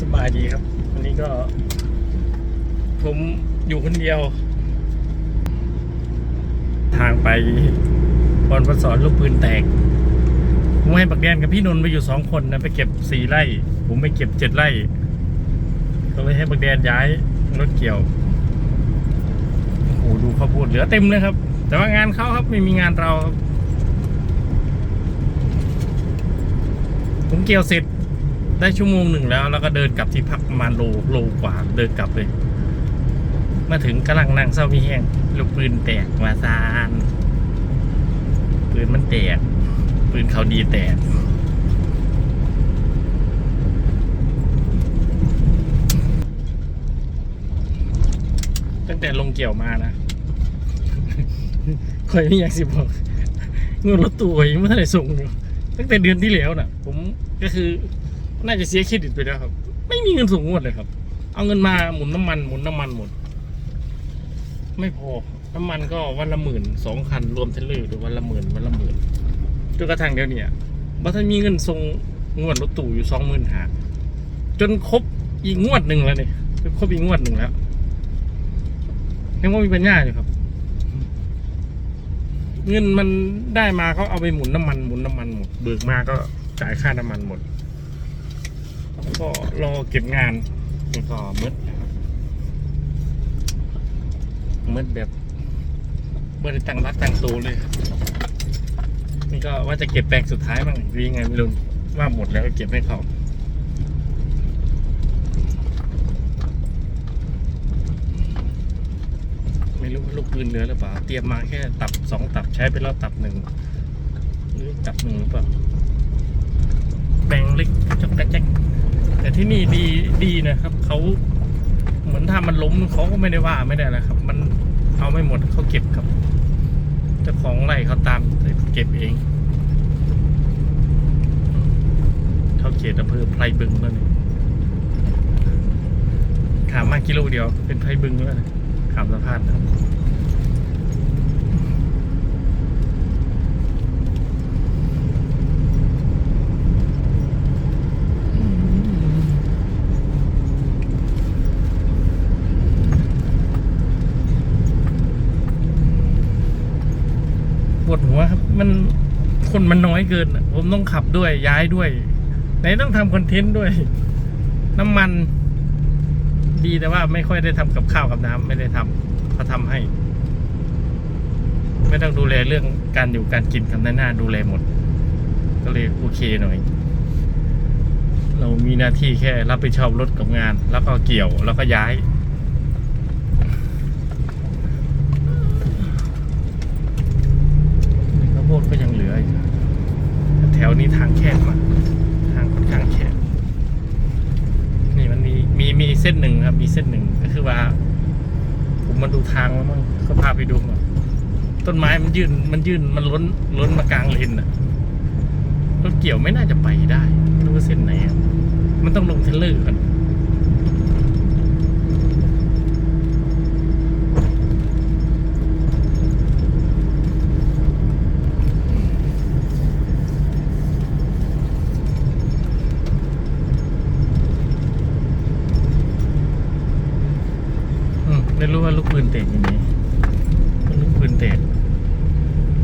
สบายดีครับ วันนี้ก็ ผมอยู่คนเดียว ทางไปพรพศรลูกปืนแตกผมให้บักแดนกับพี่นนท์ไปอยู่สองคนนะไปเก็บสี่ไร่ ผมไปเก็บเจ็ดไร่ก็เลยให้บักแดนย้ายรถเกี่ยวโอ้โหดูข้าวโพดเหลือเต็มเลยครับ แต่ว่างานเขาครับไม่มีงานเราครับผมเกี่ยวเสร็จ ได้ชั่วโมงหนึ่งแล้ว แล้วก็เดินกลับที่พักประมาณโลโลกว่าเดินกลับเลย มาถึงกำลังนั่งเศร้ามีแห้งลูกปืนแตกมาซานปืนมันแตกปืนเขาดีแตกตั้งแต่ลงเกี่ยวมานะคอยไม่อยากสิบอกเงินรถตู้ยังไม่ได้ส่งอยู่ตั้งแต่เดือนที่แล้วน่ะ ผมก็คือ น่าจะเสียเครดิตไปแล้วครับ ไม่มีเงินส่งงวดเลยครับ เอาเงินมาหมุนน้ำมันหมุนน้ำมันหมด ไม่พอ น้ำมันก็วันละหมื่นสองคันรวมเทเลอร์ด้วยวันละหมื่นวันละหมื่นจนกระทั่งเดี๋ยวเนี้บัตรมีเงินส่งงวดรถตู้อยู่สองหมื่นหาจนครบอีกงวดหนึ่งแล้วเนี่ยจนครบอีกงวดหนึ่งแล้วยังว่ามีปัญญาอยู่ครับ เงินมันได้มาเขาเอาไปหมุนน้ำมันหมุนน้ำมันหมดเบิกมาก็จ่ายค่าน้ำมันหมด แล้วก็รอเก็บงานแล้วก็มืดมืดแบบไม่ได้ตั้งรักตั้งตัวเลย นี่ก็ว่าจะเก็บแปลงสุดท้ายบ้งหรือยังไงไม่รู้ว่าหมดแล้วก็เก็บให้เขาไม่รู้ว่าลูกปืนเหลือหรือเปล่า เตรียมมาแค่ตับสองตับใช้ไปแล้วตับหนึ่งหรือตับหนึ่งหรือเปล่าแบ่งเล็กจกกระแจกแต่ ที่นี่ดีดีนะครับเขาเหมือนถ้ามันล้มเขาก็ไม่ได้ว่าไม่ได้อะไรครับ มันเอาไม่หมดเขาเก็บครับเจ้าของไร่เขาตามเก็บเองเขาเขตอำเภอไพรบึงแล้วนี่ขามมากิโลเดียวเป็นไพรบึงแล้วขามสะพานครับ ปวดหัวครับ มันคนมันน้อยเกิน ผมต้องขับด้วยย้ายด้วย ไหนต้องทำคอนเทนต์ด้วย น้ำมันดีแต่ว่าไม่ค่อยได้ทำกับข้าวกับน้ำไม่ได้ทำเขาทำให้ ไม่ต้องดูแลเรื่องการอยู่การกินคำหน้าดูแลหมด ก็เลยโอเคหน่อย เรามีหน้าที่แค่รับผิดชอบรถกับงาน แล้วก็เกี่ยวแล้วก็ย้าย ข้าวโพดก็ยังเหลืออยู่แต่แถวนี้ทางแคบมากทางค่อนข้างแคบนี่มันมีมีมีเส้นหนึ่งครับ มีเส้นหนึ่งก็คือว่า ผมมาดูทางแล้วมั้งก็พาไปดูก่อนต้นไม้มันยื่นมันยื่นมันล้นล้นมากลางเลนน่ะรถเกี่ยวไม่น่าจะไปได้รู้ว่าเส้นไหนอะมันต้องลงเทรลเลอร์กัน ไม่รู้ว่าลูกปืนแตกยังไงลูกปืนแตก